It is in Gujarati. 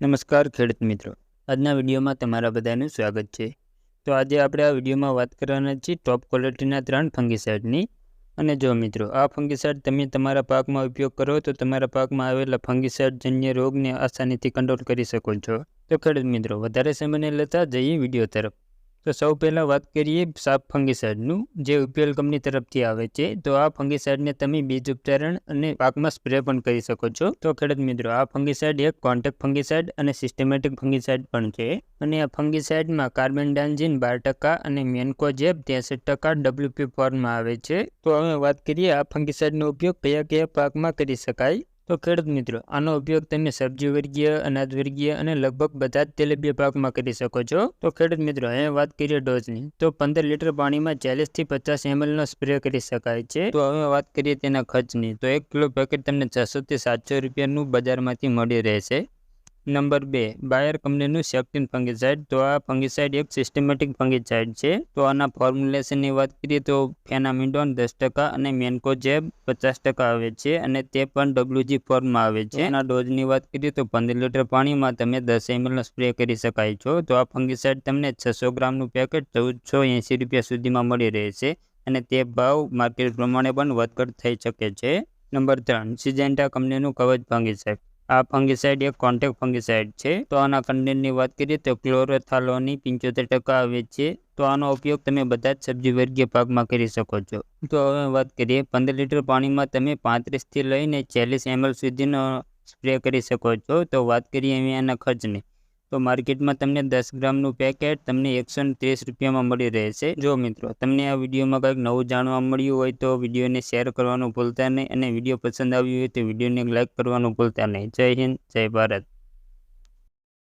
નમસ્કાર ખેડૂત મિત્રો. આજના વિડીયોમાં તમારા બધાનું સ્વાગત છે. તો આજે આપણે આ વિડીયોમાં વાત કરવાના છીએ ટોપ ક્વોલિટીના ત્રણ ફંગીસાઇડની અને જો મિત્રો, આ ફંગીસાઇડ તમે તમારા પાકમાં ઉપયોગ કરો તો તમારા પાકમાં આવેલા ફંગીસાઇડ જન્ય રોગને આસાનીથી કંટ્રોલ કરી શકો છો. તો ખેડૂત મિત્રો, વધારે સમયને લેતા જઈએ વીડિયો તરફ. તો સૌ પહેલાં વાત કરીએ સાપ ફંગીસાઇડનું જે ઉપીએલ કંપની તરફથી આવે છે. તો આ ફંગીસાઇડને તમે બીજ ઉપચારણ અને પાકમાં સ્પ્રે પણ કરી શકો છો. તો ખેડૂત મિત્રો, આ ફંગીસાઇડ એક કોન્ટેક્ટ ફંગીસાઇડ અને સિસ્ટમેટિક ફંગીસાઇડ પણ છે. અને આ ફંગીસાઇડમાં કાર્બન ડાન્ઝિન બાર ટકા અને મેન્કોજેબ ત્રેસઠ ટકા ડબલ્યુપી ફોર્મમાં આવે છે. તો હવે વાત કરીએ આ ફંગીસાઇડનો ઉપયોગ કયા કયા પાકમાં કરી શકાય? તો ખેડૂત મિત્રો, આનો ઉપયોગ તમે સબ્જી વર્ગીય, અનાજ વર્ગીય અને લગભગ બધા જ તેલબીય પાકમાં કરી શકો છો. તો ખેડૂત મિત્રો, અહીંયા વાત કરીએ ડોઝની. તો પંદર લીટર પાણીમાં ચાલીસથી પચાસ એમએલનો સ્પ્રે કરી શકાય છે. તો હવે વાત કરીએ તેના ખર્ચની. તો એક કિલો પેકેટ તમને છસોથી સાતસો રૂપિયાનું બજારમાંથી મળી રહેશે. નંબર બે, બાયર કંપનીનું સેક્ટિન ફંગીસાઇડ. તો આ ફંગીસાઇડ એક સિસ્ટમેટિક ફંગીસાઇડ છે. તો આના ફોર્મ્યુલેશનની વાત કરીએ તો ફેનામિડોન દસ ટકા અને મેન્કોજેબ પચાસ ટકા આવે છે અને તે પણ ડબ્લ્યુજી ફોર્મમાં આવે છે. એના ડોઝની વાત કરીએ તો પંદર લીટર પાણીમાં તમે દસ એમએલનો સ્પ્રે કરી શકાય છો. તો આ ફંગીસાઇડ તમને છસો ગ્રામનું પેકેટ ચૌદસો એંસી રૂપિયા સુધીમાં મળી રહેશે અને તે ભાવ માર્કેટ પ્રમાણે પણ વધઘટ થઈ શકે છે. નંબર ત્રણ, સિજેન્ટા કંપનીનું કવચ ફંગીસાઇડ. આ ફંગીસાઇડ એક કોન્ટેક્ટ ફંગીસાઇડ છે. તો આના કન્ટેન્ટની વાત કરીએ તો ક્લોરોથાલોની પંચોતેર ટકા આવે છે. તો આનો ઉપયોગ તમે બધા જ સબ્જી વર્ગીય પાકમાં કરી શકો છો. તો હવે વાત કરીએ, પંદર લીટર પાણીમાં તમે પાંત્રીસથી લઈને ચાલીસ એમએલ સુધીનો સ્પ્રે કરી શકો છો. તો વાત કરીએ એના ખર્ચની. તો માર્કેટમાં તમને દસ ગ્રામનું પેકેટ તમને એકસો ત્રીસ રૂપિયામાં મળી રહેશે. જો મિત્રો, તમને આ વિડીયોમાં કંઈક નવું જાણવા મળ્યું હોય તો વિડીયોને શેર કરવાનું ભૂલતા નહીં અને વીડિયો પસંદ આવ્યું હોય તો વિડીયોને લાઇક કરવાનું ભૂલતા નહીં. જય હિન્દ, જય ભારત.